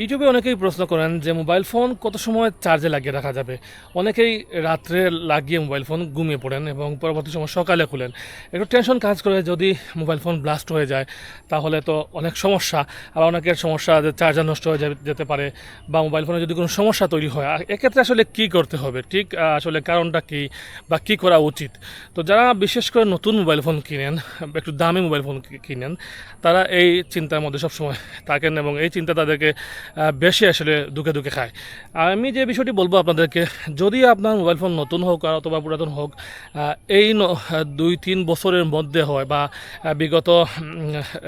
ইউটিউবে অনেকেই প্রশ্ন করেন যে মোবাইল ফোন কত সময় চার্জে লাগিয়ে রাখা যাবে? অনেকেই রাত্রে লাগিয়ে মোবাইল ফোন ঘুমিয়ে পড়েন এবং পরবর্তী সময় সকালে খুলেন। একটু টেনশন কাজ করে যদি মোবাইল ফোন ব্লাস্ট হয়ে যায়, তাহলে তো অনেক সমস্যা। আর অনেকের সমস্যা যে চার্জার নষ্ট হয়ে যেতে পারে বা মোবাইল ফোনে যদি কোনো সমস্যা তৈরি হয় এক্ষেত্রে আসলে কি করতে হবে? ঠিক আসলে কারণটা কি বা কি করা উচিত? তো যারা বিশেষ করে নতুন মোবাইল ফোন কিনেন, একটু দামি মোবাইল ফোন কিনেন, তারা এই চিন্তার মধ্যে সবসময় থাকেন এবং এই চিন্তা তাদেরকে বেশি আসলে দুঃখে দুঃখে খায়। আমি যে বিষয়টি বলব আপনাদেরকে যদি আপনার মোবাইল ফোন নতুন হোক আর অথবা পুরাতন হোক এই দুই, তিন বছরের মধ্যে হয় বা বিগত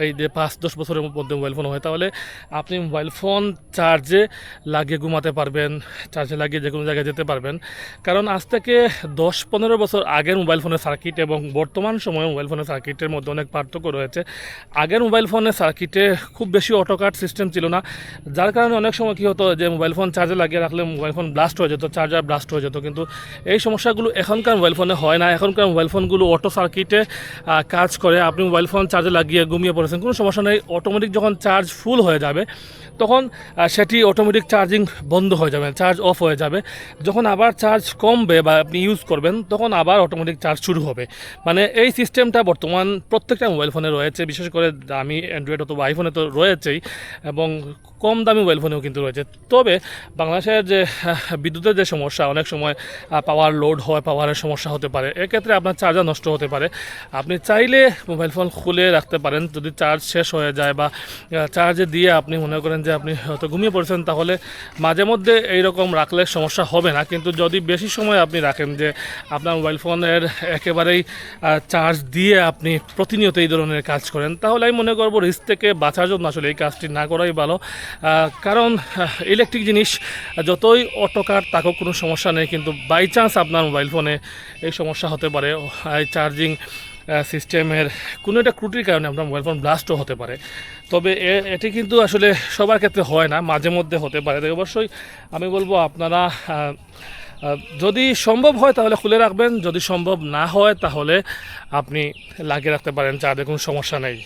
এই যে পাঁচ, দশ বছরের মধ্যে মোবাইল ফোন হয়, তাহলে আপনি মোবাইল ফোন চার্জে লাগিয়ে ঘুমাতে পারবেন চার্জে লাগিয়ে যে কোনো জায়গায় যেতে পারবেন। কারণ আজ থেকে দশ, পনেরো বছর আগের মোবাইল ফোনের সার্কিট এবং বর্তমান সময়ে মোবাইল ফোনের সার্কিটের মধ্যে অনেক পার্থক্য রয়েছে। আগের মোবাইল ফোনের সার্কিটে খুব বেশি অটো কাট সিস্টেম ছিল না, যার কারণে অনেক সময় কী হতো যে মোবাইল ফোন চার্জে লাগিয়ে রাখলে মোবাইল ফোন ব্লাস্ট হয়ে যেত চার্জার ব্লাস্ট হয়ে যেত। কিন্তু এই সমস্যাগুলো এখনকার মোবাইল ফোনে হয় না। এখনকার মোবাইল ফোনগুলো অটো সার্কিটে কাজ করে। আপনি মোবাইল ফোন চার্জে লাগিয়ে ঘুমিয়ে পড়েছেন, কোনো সমস্যা নেই। অটোমেটিক যখন চার্জ ফুল হয়ে যাবে, তখন সেটি অটোমেটিক চার্জিং বন্ধ হয়ে যাবে চার্জ অফ হয়ে যাবে। যখন আবার চার্জ কমবে বা আপনি ইউজ করবেন, তখন আবার অটোমেটিক চার্জ শুরু হবে। মানে এই সিস্টেমটা বর্তমান প্রত্যেকটা মোবাইল ফোনে রয়েছে। বিশেষ করে দামি অ্যান্ড্রয়েড অথবা আইফোনে তো রয়েছেই এবং কম দামি মোবাইল ফোনেও কিন্তু রয়েছে। তবে বাংলাদেশের যে বিদ্যুতের যে সমস্যা, অনেক সময় পাওয়ার লোড হয় পাওয়ারের সমস্যা হতে পারে। এক্ষেত্রে আপনার চার্জার নষ্ট হতে পারে। আপনি চাইলে মোবাইল ফোন খুলে রাখতে পারেন। যদি চার্জ শেষ হয়ে যায় বা চার্জে দিয়ে আপনি মনে করেন যে আপনি হয়তো ঘুমিয়ে পড়েছেন, তাহলে মাঝে মধ্যে এইরকম রাখলে সমস্যা হবে না। কিন্তু যদি বেশি সময় আপনি রাখেন যে, আপনার মোবাইল ফোনের একেবারেই চার্জ দিয়ে আপনি প্রতিনিয়ত এই ধরনের কাজ করেন, তাহলে আমি মনে করব রিস্ক থেকে বাঁচার জন্য আসলে এই কাজটি না করাই ভালো। কারণ ইলেকট্রিক জিনিস, যতই অটোকার তাকেও কোনো সমস্যা নেই, কিন্তু বাই চান্স আপনার মোবাইল ফোনে এই সমস্যা হতে পারে। চার্জিং সিস্টেমের কোনো একটা ত্রুটির কারণে আপনার মোবাইল ফোন ব্লাস্টও হতে পারে। তবে এটি কিন্তু আসলে সবার ক্ষেত্রে হয় না, মাঝে মধ্যে হতে পারে। তো অবশ্যই আমি বলব আপনারা যদি সম্ভব হয় তাহলে খুলে রাখবেন, যদি সম্ভব না হয় তাহলে আপনি লাগিয়ে রাখতে পারেন চার্জে কোনো সমস্যা নেই।